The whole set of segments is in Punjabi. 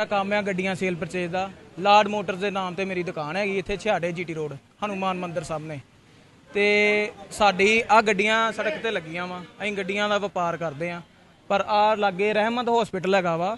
ਮੇਰਾ ਕੰਮ ਆ ਗੱਡੀਆਂ ਸੇਲ ਪਰਚੇਜ਼ ਦਾ। ਲਾਰਡ ਮੋਟਰਸ ਦੇ ਨਾਮ ਤੇ ਮੇਰੀ ਦੁਕਾਨ ਹੈਗੀ ਇੱਥੇ ਛਿਆੜੇ ਜੀਟੀ ਰੋਡ ਹਨੂਮਾਨ ਮੰਦਿਰ ਸਾਹਮਣੇ ਤੇ ਸਾਡੀ ਆ ਗੱਡੀਆਂ ਸੜਕ ਤੇ ਲੱਗੀਆਂ ਵਾ, ਅਸੀਂ ਗੱਡੀਆਂ ਦਾ ਵਪਾਰ ਕਰਦੇ ਆ। ਪਰ ਆ ਲਾਗੇ ਰਹਿਮਤ ਹਸਪੀਟਲ ਹੈਗਾ ਵਾ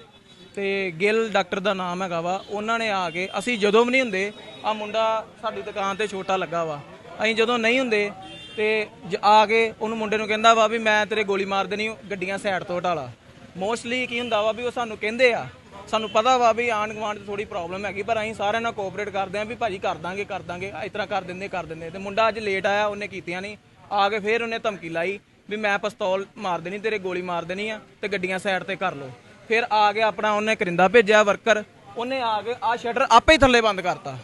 ਤੇ ਗਿੱਲ ਡਾਕਟਰ ਦਾ ਨਾਮ ਹੈਗਾ ਵਾ, ਉਹਨਾਂ ਨੇ ਆ ਕੇ ਅਸੀਂ ਜਦੋਂ ਵੀ ਨਹੀਂ ਹੁੰਦੇ, ਆ ਮੁੰਡਾ ਸਾਡੀ ਦੁਕਾਨ ਤੇ ਛੋਟਾ ਲੱਗਾ ਵਾ। ਅਸੀਂ ਜਦੋਂ ਨਹੀਂ ਹੁੰਦੇ ਤੇ ਜ- ਆ ਕੇ ਉਹਨੂੰ ਮੁੰਡੇ ਨੂੰ ਕਹਿੰਦਾ ਵਾ ਵੀ ਮੈਂ ਤੇਰੇ ਗੋਲੀ ਮਾਰ ਦੇਣੀ, ਗੱਡੀਆਂ ਸਾਈਡ ਤੋਂ ਹਟਾ ਮੋਸਟਲੀ ਕੀ ਹੁੰਦਾ ਵਾ ਵੀ ਉਹ ਸਾਨੂੰ ਕਹਿੰਦੇ ਆ ਸਾਨੂੰ ਪਤਾ ਵਾ ਵੀ ਆਣ ਗਵਾਂਡ 'ਚ ਥੋੜੀ ਪ੍ਰੋਬਲਮ ਹੈਗੀ, ਪਰ ਅਸੀਂ ਸਾਰਿਆਂ ਨਾਲ ਕੋਆਪਰੇਟ ਕਰਦੇ ਆਂ ਵੀ ਭਾਜੀ ਕਰ ਦਾਂਗੇ ਕਰ ਦਾਂਗੇ। ਇਸ ਤਰ੍ਹਾਂ ਕਰ ਦਿੰਦੇ ਕਰ ਦਿੰਦੇ। ਤੇ ਮੁੰਡਾ ਅੱਜ ਲੇਟ ਆਇਆ, ਉਹਨੇ ਕੀਤੀਆਂ ਨਹੀਂ ਆ ਕੇ ਫੇਰ ਉਹਨੇ ਧਮਕੀ ਲਾਈ ਵੀ ਮੈਂ ਪਿਸਤੌਲ ਮਾਰ ਦੇਣੀ, ਤੇਰੇ ਗੋਲੀ ਮਾਰ ਦੇਣੀ ਆ ਤੇ ਗੱਡੀਆਂ ਸਾਈਡ ਤੇ ਕਰ ਲਓ। ਫਿਰ ਆ ਕੇ ਆਪਣਾ ਉਹਨੇ ਕਰਿੰਦਾ ਭੇਜਿਆ ਵਰਕਰ ਉਹਨੇ ਆ ਕੇ ਆ ਸ਼ਟਰ ਆਪੇ ਹੀ ਥੱਲੇ ਬੰਦ ਕਰਤਾ।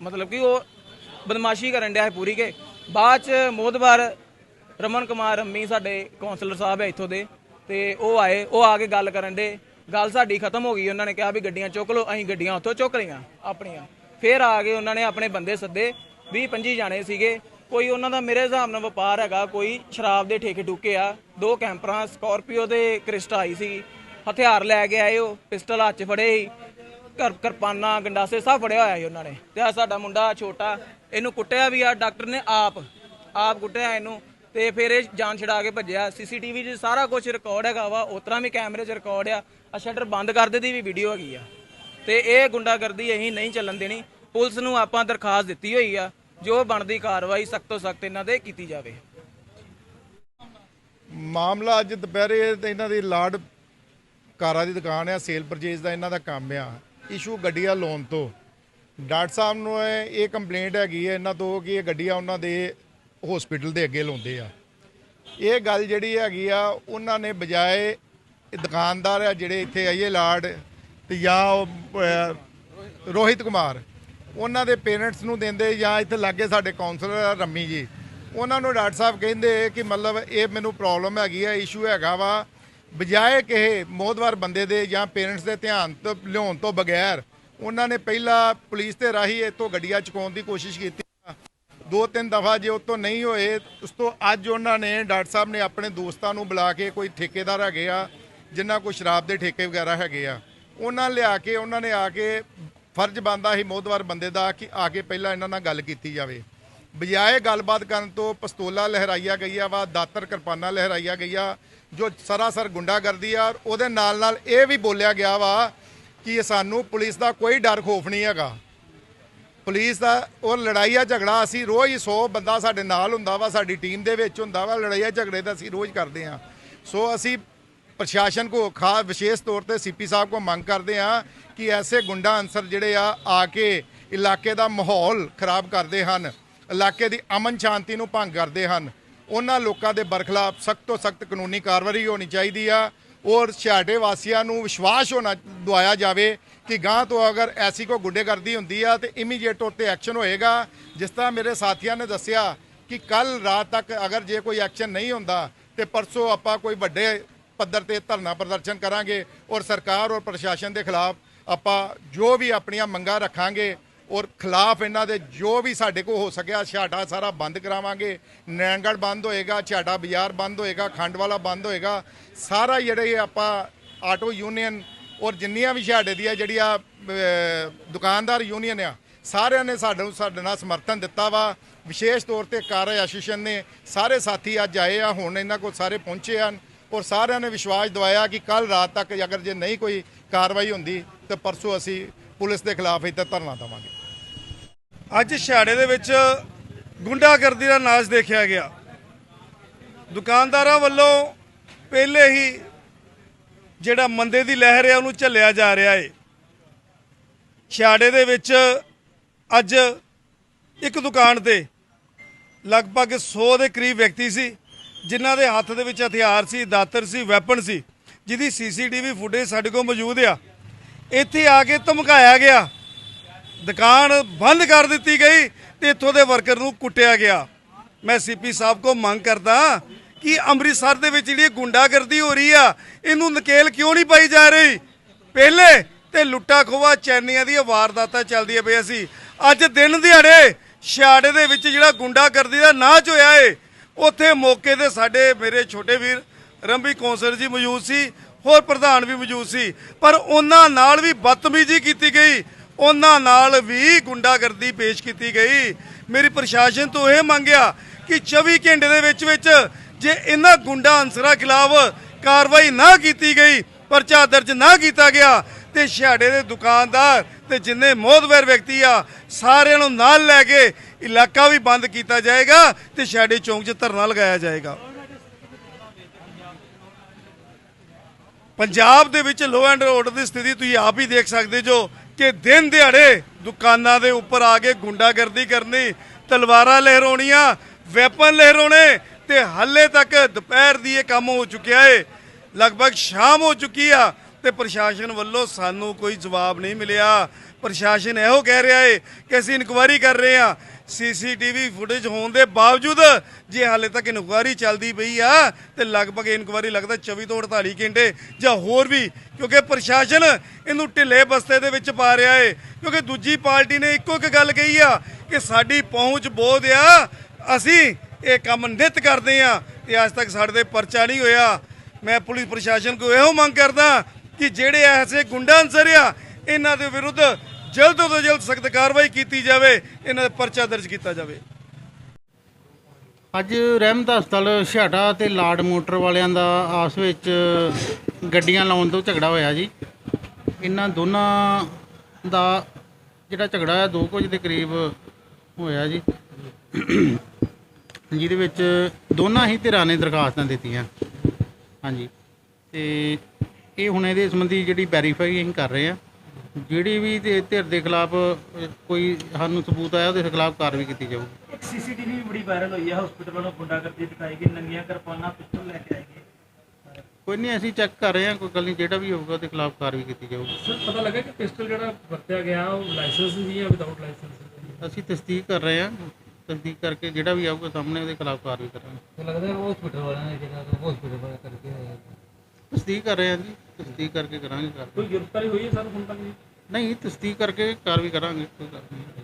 ਮਤਲਬ ਕਿ ਉਹ ਬਦਮਾਸ਼ੀ ਕਰਨ ਡਿਆ ਹੈ ਪੂਰੀ ਕੇ। ਬਾਅਦ ਚ ਮੋਦਵਾਰ ਰਮਨ ਕੁਮਾਰ, ਅੰਮੀ ਸਾਡੇ ਕਾਉਂਸਲਰ ਸਾਹਿਬ ਹੈ ਇੱਥੋਂ ਦੇ। ਤੇ ਉਹ ਆਏ, ਉਹ ਆ ਕੇ ਗੱਲ ਕਰਨ ਦੇ। ਗੱਲ ਸਾਡੀ ਖਤਮ ਹੋ ਗਈ, ਉਹਨਾਂ ਨੇ ਕਿਹਾ ਵੀ ਗੱਡੀਆਂ ਚੁੱਕ ਲਓ, ਅਸੀਂ ਗੱਡੀਆਂ ਉੱਥੋਂ ਚੁੱਕ ਲਈਆਂ, ਆਪਣੀਆਂ। ਫਿਰ ਆ ਕੇ ਉਹਨਾਂ ਨੇ ਆਪਣੇ ਬੰਦੇ ਸੱਦੇ 20 25 ਜਾਣੇ ਸੀਗੇ, ਕੋਈ ਉਹਨਾਂ ਦਾ ਮੇਰੇ ਹਿਸਾਬ ਨਾਲ ਵਪਾਰ ਹੈਗਾ, ਕੋਈ ਸ਼ਰਾਬ ਦੇ ਠੇਕੇ ਟੁਕੇ ਆ, ਦੋ ਕੈਂਪਰਾਂ, ਸਕਾਰਪੀਓ ਦੇ ਕ੍ਰਿਸਟਾ ਆਈ ਸੀ, ਹਥਿਆਰ ਲੈ ਕੇ ਆਏ ਉਹ, ਪਿਸਟਲ ਹੱਥ 'ਚ ਫੜੇ ਸੀ ਕਰ ਕਿਰਪਾਨਾਂ, ਗੰਡਾਸੇ ਸਭ ਫੜਿਆ ਹੋਇਆ ਸੀ ਉਹਨਾਂ ਨੇ। ਤੇ ਆ ਸਾਡਾ ਮੁੰਡਾ ਛੋਟਾ, ਇਹਨੂੰ ਕੁੱਟਿਆ ਵੀ ਆ, ਡਾਕਟਰ ਨੇ ਆਪ ਆਪ ਕੁੱਟਿਆ ਇਹਨੂੰ ਤੇ ਫਿਰ ਇਹ ਜਾਨ ਛਡਾ ਕੇ ਭੱਜਿਆ। ਸੀਸੀਟੀਵੀ 'ਚ ਸਾਰਾ ਕੁਝ ਰਿਕਾਰਡ ਹੈਗਾ ਵਾ ਉਤਰਾ ਵੀ ਕੈਮਰੇ 'ਚ ਰਿਕਾਰਡ ਆ। ਆ ਸ਼ਟਰ ਬੰਦ ਕਰ ਦੇ ਦੀ ਵੀ ਵੀਡੀਓ ਹੈਗੀ ਆ। ਤੇ ਇਹ ਗੁੰਡਾਗਰਦੀ ਅਸੀਂ ਨਹੀਂ ਚੱਲਣ ਦੇਣੀ। ਪੁਲਿਸ ਨੂੰ ਆਪਾਂ ਦਰਖਾਸਤ ਦਿੱਤੀ ਹੋਈ ਆ, ਜੋ ਬਣਦੀ ਕਾਰਵਾਈ ਸਖਤ ਤੋਂ ਸਖਤ ਇਹਨਾਂ ਦੇ ਕੀਤੀ ਜਾਵੇ। ਮਾਮਲਾ ਅੱਜ ਦੁਪਹਿਰੇ ਤੇ ਇਹਨਾਂ ਦੀ ਲਾਡ ਕਾਰਾਂ ਦੀ ਦੁਕਾਨ ਆ, ਸੇਲ ਪਰਚੇਜ਼ ਦਾ ਇਹਨਾਂ ਦਾ ਕੰਮ ਆ। ਇਸ਼ੂ ਗੱਡੀਆਂ ਲੋਨ ਤੋਂ। ਡਾਕਟਰ ਸਾਹਿਬ ਨੂੰ ਇਹ ਇਹ ਕੰਪਲੇਂਟ ਹੈਗੀ ਹੈ ਇਹਨਾਂ ਤੋਂ ਕਿ ਇਹ ਗੱਡੀਆਂ ਉਹਨਾਂ ਦੇ ਹਸਪੀਟਲ ਦੇ ਅੱਗੇ ਲਾਉਂਦੇ ਆ। ਇਹ ਗੱਲ ਜਿਹੜੀ ਹੈਗੀ ਆ, ਉਹਨਾਂ ਨੇ ਬਜਾਏ ਦੁਕਾਨਦਾਰ ਆ ਜਿਹੜੇ ਇੱਥੇ ਆਈਏ, ਲਾਰਡ ਤੇ ਜਾਂ ਉਹ ਰੋਹਿਤ ਕੁਮਾਰ, ਉਹਨਾਂ ਦੇ ਪੇਰੈਂਟਸ ਨੂੰ ਦਿੰਦੇ ਜਾਂ ਇੱਥੇ ਲਾਗੇ ਸਾਡੇ ਕਾਉਂਸਲਰ ਆ ਰੰਮੀ ਜੀ, ਉਹਨਾਂ ਨੂੰ ਡਾਕਟਰ ਸਾਹਿਬ ਕਹਿੰਦੇ ਕਿ ਮਤਲਬ ਇਹ ਮੈਨੂੰ ਪ੍ਰੋਬਲਮ ਹੈਗੀ ਆ ਇਸ਼ੂ ਹੈਗਾ ਵਾ, ਬਜਾਏ ਕਿਸੇ ਮੋਦਵਾਰ ਬੰਦੇ ਦੇ ਜਾਂ ਪੇਰੈਂਟਸ ਦੇ ਧਿਆਨ ਤੋਂ, ਲਿਆਉਣ ਤੋਂ ਬਗੈਰ, ਉਹਨਾਂ ਨੇ ਪਹਿਲਾਂ ਪੁਲਿਸ ਤੇ ਰਾਹੀਂ ਇੱਥੋਂ ਗੱਡੀਆਂ ਚੁਕਾਉਣ ਦੀ ਕੋਸ਼ਿਸ਼ ਕੀਤੀ। ਦੋ ਤਿੰਨ ਦਫਾ ਜੇ ਉਹ ਤੋਂ ਨਹੀਂ ਹੋਏ, ਉਸ ਤੋਂ ਅੱਜ ਉਹਨਾਂ ਨੇ, ਡਾਕਟਰ ਸਾਹਿਬ ਨੇ ਆਪਣੇ ਦੋਸਤਾਂ ਨੂੰ ਬੁਲਾ ਕੇ ਕੋਈ ਠੇਕੇਦਾਰ ਹੈਗੇ ਆ ਜਿਨ੍ਹਾਂ ਕੋਲ ਸ਼ਰਾਬ ਦੇ ਠੇਕੇ ਵਗੈਰਾ ਹੈਗੇ ਆ, ਉਹਨਾਂ ਲਿਆ ਕੇ, ਉਹਨਾਂ ਨੇ ਆ ਕੇ ਫਰਜ਼ ਬੰਦਾ ਸੀ ਮੋਦਵਾਰ ਬੰਦੇ ਦਾ ਕਿ ਆ ਕੇ ਪਹਿਲਾਂ ਇਹਨਾਂ ਨਾਲ ਗੱਲ ਕੀਤੀ ਜਾਵੇ। ਬਜਾਏ ਗੱਲਬਾਤ ਕਰਨ ਤੋਂ ਪਸਤੋਲਾ ਲਹਿਰਾਈਆਂ ਗਈਆਂ ਵਾ, ਦਾਤਰ ਕਿਰਪਾਨਾਂ ਲਹਿਰਾਈਆਂ ਗਈਆਂ, ਜੋ ਸਰਾਸਰ ਗੁੰਡਾਗਰਦੀ ਆ, ਔਰ ਉਹਦੇ ਨਾਲ ਨਾਲ ਇਹ ਵੀ ਬੋਲਿਆ ਗਿਆ ਵਾ ਕਿ ਸਾਨੂੰ ਪੁਲਿਸ ਦਾ ਕੋਈ ਡਰ ਖੋਫ ਨਹੀਂ ਹੈਗਾ। ਪੁਲਿਸ ਦਾ ਉਹ ਲੜਾਈਆ ਝਗੜਾ ਅਸੀਂ ਰੋਜ਼ ਹੀ 100 ਬੰਦਾ ਸਾਡੇ ਨਾਲ ਹੁੰਦਾ ਵਾ, ਸਾਡੀ ਟੀਮ ਦੇ ਵਿੱਚ ਹੁੰਦਾ ਵਾ ਲੜਾਈਆ ਝਗੜੇ ਤਾਂ ਅਸੀਂ ਰੋਜ਼ ਕਰਦੇ ਹਾਂ ਸੋ ਅਸੀਂ ਪ੍ਰਸ਼ਾਸਨ ਕੋ ਖਾਸ ਵਿਸ਼ੇਸ਼ ਤੌਰ ਤੇ ਸੀਪੀ ਸਾਹਿਬ ਕੋ ਮੰਗ ਕਰਦੇ ਹਾਂ ਕਿ ਐਸੇ ਗੁੰਡਾ ਅਨਸਰ ਜਿਹੜੇ ਆ ਆ ਕੇ ਇਲਾਕੇ ਦਾ ਮਾਹੌਲ ਖਰਾਬ ਕਰਦੇ ਹਨ, ਇਲਾਕੇ ਦੀ ਅਮਨ ਸ਼ਾਂਤੀ ਨੂੰ ਭੰਗ ਕਰਦੇ ਹਨ। ਉਹਨਾਂ ਲੋਕਾਂ ਦੇ ਬਰਖਲਾਫ ਸਖਤ ਤੋਂ ਸਖਤ ਕਾਨੂੰਨੀ ਕਾਰਵਾਈ ਹੋਣੀ ਚਾਹੀਦੀ ਆ। ਔਰ ਛਾਟੇ ਵਾਸੀਆਂ ਨੂੰ ਵਿਸ਼ਵਾਸ ਹੋਣਾ ਦਵਾਇਆ ਜਾਵੇ ਕਿ ਗਾਂ ਤੋਂ ਅਗਰ ਐਸੀ ਕੋ ਗੁੰਡੇਗਰਦੀ ਹੁੰਦੀ ਆ ਤੇ ਇਮੀਡੀਏਟ ਉੱਤੇ ਐਕਸ਼ਨ ਹੋਏਗਾ। ਜਿਸ ਤਰ੍ਹਾਂ ਮੇਰੇ ਸਾਥੀਆਂ ਨੇ ਦੱਸਿਆ ਕਿ ਕੱਲ ਰਾਤ ਤੱਕ ਅਗਰ ਜੇ ਕੋਈ ਐਕਸ਼ਨ ਨਹੀਂ ਹੁੰਦਾ ਤੇ ਪਰਸੋਂ ਆਪਾਂ ਕੋਈ ਵੱਡੇ ਪੱਧਰ ਤੇ ਧਰਨਾ ਪ੍ਰਦਰਸ਼ਨ ਕਰਾਂਗੇ ਔਰ ਸਰਕਾਰ ਔਰ ਪ੍ਰਸ਼ਾਸਨ ਦੇ ਖਿਲਾਫ ਆਪਾਂ ਜੋ ਵੀ ਆਪਣੀਆਂ ਮੰਗਾਂ ਰੱਖਾਂਗੇ ਔਰ ਖਿਲਾਫ ਇਹਨਾਂ ਦੇ ਜੋ ਵੀ ਸਾਡੇ ਕੋਲ ਹੋ ਸਕਿਆ ਛਾਟਾ ਸਾਰਾ ਬੰਦ ਕਰਾਵਾਂਗੇ। ਨੈਣਗੜ ਬੰਦ ਹੋਏਗਾ ਛਾਟਾ ਬਾਜ਼ਾਰ ਬੰਦ ਹੋਏਗਾ ਖੰਡ ਵਾਲਾ ਬੰਦ ਹੋਏਗਾ। ਸਾਰਾ ਜਿਹੜੇ ਆਪਾਂ ਆਟੋ ਯੂਨੀਅਨ ਔਰ ਜਿੰਨੀਆਂ ਵੀ ਛਾੜੇ ਦੀਆਂ ਜਿਹੜੀਆਂ ਅਹ, ਦੁਕਾਨਦਾਰ ਯੂਨੀਅਨ ਆ ਸਾਰਿਆਂ ਨੇ ਸਾਡੇ ਨੂੰ ਸਾਡੇ ਨਾਲ ਸਮਰਥਨ ਦਿੱਤਾ ਵਾ। ਵਿਸ਼ੇਸ਼ ਤੌਰ ਤੇ ਕਾਰ ਐਸੋਸੀਏਸ਼ਨ ਨੇ ਸਾਰੇ ਸਾਥੀ ਅੱਜ ਆਏ ਆ ਹੁਣ ਇਹਨਾਂ ਕੋਲ ਸਾਰੇ ਪਹੁੰਚੇ ਹਨ। ਔਰ ਸਾਰਿਆਂ ਨੇ ਵਿਸ਼ਵਾਸ ਦਵਾਇਆ ਕਿ ਕੱਲ ਰਾਤ ਤੱਕ ਅਗਰ ਜੇ ਨਹੀਂ ਕੋਈ ਕਾਰਵਾਈ ਹੁੰਦੀ ਤੇ ਪਰਸੋਂ ਅਸੀਂ ਪੁਲਿਸ ਦੇ ਖਿਲਾਫ ਇੱਥੇ ਧਰਨਾ ਦੇਵਾਂਗੇ। ਅੱਜ ਛਾੜੇ ਦੇ ਵਿੱਚ ਗੁੰਡਾਗਰਦੀ ਦਾ ਨਾਚ ਦੇਖਿਆ ਗਿਆ। ਦੁਕਾਨਦਾਰਾਂ ਵੱਲੋਂ ਪਹਿਲੇ ਹੀ ਜਿਹੜਾ ਮੰਦੇ ਦੀ ਲਹਿਰ ਹੈ, ਉਹਨੂੰ ਝੱਲਿਆ ਜਾ ਰਿਹਾ ਏ। ਛਾੜੇ ਦੇ ਵਿੱਚ ਅੱਜ ਇੱਕ ਦੁਕਾਨ ਤੇ ਲਗਭਗ 100 ਦੇ ਕਰੀਬ ਵਿਅਕਤੀ ਸੀ, ਜਿਨ੍ਹਾਂ ਦੇ ਹੱਥ ਦੇ ਵਿੱਚ ਹਥਿਆਰ ਸੀ, ਦਾਤਰ ਸੀ, ਵੈਪਨ ਸੀ, ਜਿਹਦੀ ਸੀਸੀਟੀਵੀ ਫੁਟੇਜ ਸਾਡੇ ਕੋਲ ਮੌਜੂਦ ਆ। ਇੱਥੇ ਆ ਕੇ ਧਮਕਾਇਆ ਗਿਆ ਦੁਕਾਨ ਬੰਦ ਕਰ ਦਿੱਤੀ ਗਈ ਤੇ ਇੱਥੋਂ ਦੇ ਵਰਕਰ ਨੂੰ ਕੁੱਟਿਆ ਗਿਆ। ਮੈਂ ਸੀਪੀ ਸਾਹਿਬ ਕੋ ਮੰਗ ਕਰਦਾ ਕਿ ਅੰਮ੍ਰਿਤਸਰ ਦੇ ਵਿੱਚ ਜਿਹੜੀ ਗੁੰਡਾਗਰਦੀ ਹੋ ਰਹੀ ਆ, ਇਹਨੂੰ ਨਕੇਲ ਕਿਉਂ ਨਹੀਂ ਪਾਈ ਜਾ ਰਹੀ? ਪਹਿਲੇ ਤੇ ਲੁੱਟਾ ਖੋਵਾ ਚੈਨੀਆਂ ਦੀਆਂ ਵਾਰਦਾਤਾਂ ਚੱਲਦੀਆਂ ਪਈਆਂ ਸੀ। ਅੱਜ ਦਿਨ ਦਿਹਾੜੇ ਛਿਆੜੇ ਦੇ ਵਿੱਚ ਜਿਹੜਾ ਗੁੰਡਾਗਰਦੀ ਦਾ ਨਾਚ ਹੋਇਆ ਏ, ਉੱਥੇ ਮੌਕੇ ਤੇ ਸਾਡੇ ਮੇਰੇ ਛੋਟੇ ਵੀਰ ਰੰਬੀ ਕੌਂਸਲ ਜੀ ਮੌਜੂਦ ਸੀ, ਹੋਰ ਪ੍ਰਧਾਨ ਵੀ ਮੌਜੂਦ ਸੀ। ਪਰ ਉਹਨਾਂ ਨਾਲ ਵੀ ਬਦਤਮੀਜ਼ੀ ਕੀਤੀ ਗਈ। ਉਹਨਾਂ ਨਾਲ ਵੀ ਗੁੰਡਾਗਰਦੀ ਪੇਸ਼ ਕੀਤੀ ਗਈ। ਮੇਰੀ ਪ੍ਰਸ਼ਾਸਨ ਤੋਂ ਇਹ ਮੰਗਿਆ ਕਿ 24 ਘੰਟੇ ਦੇ ਵਿੱਚ ਵਿੱਚ ਜੇ ਇਹਨਾਂ ਗੁੰਡਾ ਅਨਸਰਾਂ ਖਿਲਾਫ ਕਾਰਵਾਈ ਨਾ ਕੀਤੀ ਗਈ, ਪਰਚਾ ਦਰਜ ਨਾ ਕੀਤਾ ਗਿਆ, ਤੇ ਛਾੜੇ ਦੇ ਦੁਕਾਨਦਾਰ ਤੇ ਜਿੰਨੇ ਮੋਹਦਵਰ ਵਿਅਕਤੀ ਆ, ਸਾਰਿਆਂ ਨੂੰ ਨਾਲ ਲੈ ਕੇ ਇਲਾਕਾ ਵੀ ਬੰਦ ਕੀਤਾ ਜਾਏਗਾ ਤੇ ਛਾੜੇ ਚੌਂਕ 'ਚ ਧਰਨਾ ਲਗਾਇਆ ਜਾਏਗਾ। ਪੰਜਾਬ ਦੇ ਵਿੱਚ ਲੋ ਐਂਡ ਆਰਡਰ ਦੀ ਸਥਿਤੀ ਤੁਸੀਂ ਆਪ ਹੀ ਦੇਖ ਸਕਦੇ ਜੋ ਕਿ ਦਿਨ ਦਿਹਾੜੇ ਦੁਕਾਨਾਂ ਦੇ ਉੱਪਰ ਆ ਕੇ ਗੁੰਡਾਗਰਦੀ ਕਰਨੀ, ਤਲਵਾਰਾਂ ਲਹਿਰਾਉਣੀਆਂ, ਵੈਪਨ ਲਹਿਰਾਉਣੇ ਤੇ ਹਾਲੇ ਤੱਕ ਦੁਪਹਿਰ ਦੀ ਇਹ ਕੰਮ ਹੋ ਚੁੱਕਿਆ ਏ। ਲਗਭਗ ਸ਼ਾਮ ਹੋ ਚੁੱਕੀ ਆ ਤੇ ਪ੍ਰਸ਼ਾਸਨ ਵੱਲੋਂ ਸਾਨੂੰ ਕੋਈ ਜਵਾਬ ਨਹੀਂ ਮਿਲਿਆ। ਪ੍ਰਸ਼ਾਸਨ ਇਹੋ ਕਹਿ ਰਿਹਾ ਏ ਕਿ ਅਸੀਂ ਇਨਕੁਆਇਰੀ ਕਰ ਰਹੇ ਆ ਸੀਸੀਟੀਵੀ ਫੁਟੇਜ ਹੋਣ ਦੇ ਬਾਵਜੂਦ ਜੇ ਹਾਲੇ ਤੱਕ ਇਨਕੁਆਇਰੀ ਚੱਲਦੀ ਪਈ ਆ, ਤੇ ਲਗਭਗ ਇਨਕੁਆਇਰੀ ਲੱਗਦਾ 24 ਤੋਂ 48 ਘੰਟੇ ਜਾਂ ਹੋਰ ਵੀ, ਕਿਉਂਕਿ ਪ੍ਰਸ਼ਾਸਨ ਇਹਨੂੰ ਢਿੱਲੇ ਬਸਤੇ ਦੇ ਵਿੱਚ ਪਾ ਰਿਹਾ ਏ। ਕਿਉਂਕਿ ਦੂਜੀ ਪਾਰਟੀ ਨੇ ਇੱਕੋ ਇੱਕ ਗੱਲ ਕਹੀ ਆ ਕਿ ਸਾਡੀ ਪਹੁੰਚ ਬਹੁਤ ਆ, ਅਸੀਂ ਇਹ ਕੰਮ ਨਿਤ ਕਰਦੇ ਆ ਤੇ ਅੱਜ ਤੱਕ ਸਾਡੇ ਤੇ ਪਰਚਾ ਨਹੀਂ ਹੋਇਆ। ਮੈਂ ਪੁਲਿਸ ਪ੍ਰਸ਼ਾਸਨ ਕੋ ਇਹੋ ਮੰਗ ਕਰਦਾ ਕਿ ਜਿਹੜੇ ਐਸੇ ਗੁੰਡਾ ਅਨਸਰ ਆ, ਇਹਨਾਂ ਦੇ ਵਿਰੁੱਧ ਜਲਦ ਤੋਂ ਜਲਦ ਸਖਤ ਕਾਰਵਾਈ ਕੀਤੀ ਜਾਵੇ, ਇਹਨਾਂ ਦਾ ਪਰਚਾ ਦਰਜ ਕੀਤਾ ਜਾਵੇ। ਅੱਜ ਰਹਿਮਤ ਹਸਪਤਾਲ ਛਾਟਾ ਤੇ ਲਾਡ ਮੋਟਰ ਵਾਲਿਆਂ ਦਾ ਆਪਸ ਵਿੱਚ ਗੱਡੀਆਂ ਲਾਉਣ ਤੋਂ ਝਗੜਾ ਹੋਇਆ ਜੀ। ਇਹਨਾਂ ਦੋਨਾਂ ਦਾ ਜਿਹੜਾ ਝਗੜਾ ਹੈ 2 ਵਜੇ ਦੇ ਕਰੀਬ ਹੋਇਆ ਜੀ। ਜਿਹਦੇ ਵਿੱਚ ਦੋਨਾਂ ਹੀ ਧਿਰਾਂ ਨੇ ਦਰਖਾਸਤਾਂ ਦਿੱਤੀਆਂ। ਹਾਂਜੀ। ਤੇ ਇਹ ਹੁਣ ਇਹਦੇ ਸੰਬੰਧੀ ਜਿਹੜੀ ਵੈਰੀਫਾਈ ਅਸੀਂ ਕਰ ਰਹੇ ਆ ਜਿਹੜੀ ਵੀ ਤੇ ਧਿਰ ਦੇ ਖਿਲਾਫ ਕੋਈ ਸਾਨੂੰ ਸਬੂਤ ਆਇਆ ਉਹਦੇ ਖਿਲਾਫ ਕਾਰਵਾਈ ਕੀਤੀ ਜਾਊਗੀ। ਇੱਕ ਸੀਸੀਟੀਵੀ ਵੀ ਬੜੀ ਵਾਇਰਲ ਹੋਈ ਹੈ ਹਸਪੀਟਲ ਵੱਲੋਂ ਗੁੰਡਾਗਰਦੀ ਦਿਖਾਈ ਗਈ ਨੰਗੀਆਂ ਕਿਰਪਾਨਾਂ ਪਿਸਤਲ ਲੈ ਕੇ ਆਏ ਗਏ। ਕੋਈ ਨਹੀਂ ਅਸੀਂ ਚੈੱਕ ਕਰ ਰਹੇ ਹਾਂ ਕੋਈ ਗੱਲ ਨਹੀਂ ਜਿਹੜਾ ਵੀ ਹੋਊਗਾ ਉਹਦੇ ਖਿਲਾਫ ਕਾਰਵਾਈ ਕੀਤੀ ਜਾਊਗੀ। ਸਰ ਪਤਾ ਲੱਗਾ ਕਿ ਪਿਸਟਲ ਜਿਹੜਾ ਵਰਤਿਆ ਗਿਆ ਉਹ ਲਾਇਸੈਂਸ ਸੀ ਜਾਂ ਵਿਦਆਊਟ ਲਾਇਸੈਂਸ ਅਸੀਂ ਤਸਦੀਕ ਕਰ ਰਹੇ ਹਾਂ ਤਸਦੀਕ ਕਰਕੇ ਜਿਹੜਾ ਵੀ ਆਊਗਾ ਸਾਹਮਣੇ ਉਹਦੇ ਖਿਲਾਫ ਕਾਰਵਾਈ ਕਰਾਂਗੇ। ਲੱਗਦਾ ਹੈ ਉਹ ਹਸਪੀਟਲ ਵਾਲਿਆਂ ਨੇ ਜਿਹੜਾ ਹਸਪੀਟਲ ਵਾਲਾ ਕਰਕੇ ਹੋਇਆ ਤਸਦੀਕ ਕਰ ਰਹੇ ਹਾਂ ਜੀ ਤਸਦੀਕ ਕਰਕੇ ਕਰਾਂਗੇ ਕਾਰਵਾਈ। ਕੋਈ ਗ੍ਰਿਫਤਾਰੀ ਹੋਈ ਹੈ ਸਰ ਹੁਣ ਤੱਕ ਜੀ? ਨਹੀਂ ਤਸਦੀਕ ਕਰਕੇ ਕਾਰਵਾਈ ਕਰਾਂਗੇ ਕੋਈ ਗੱਲ ਨਹੀਂ।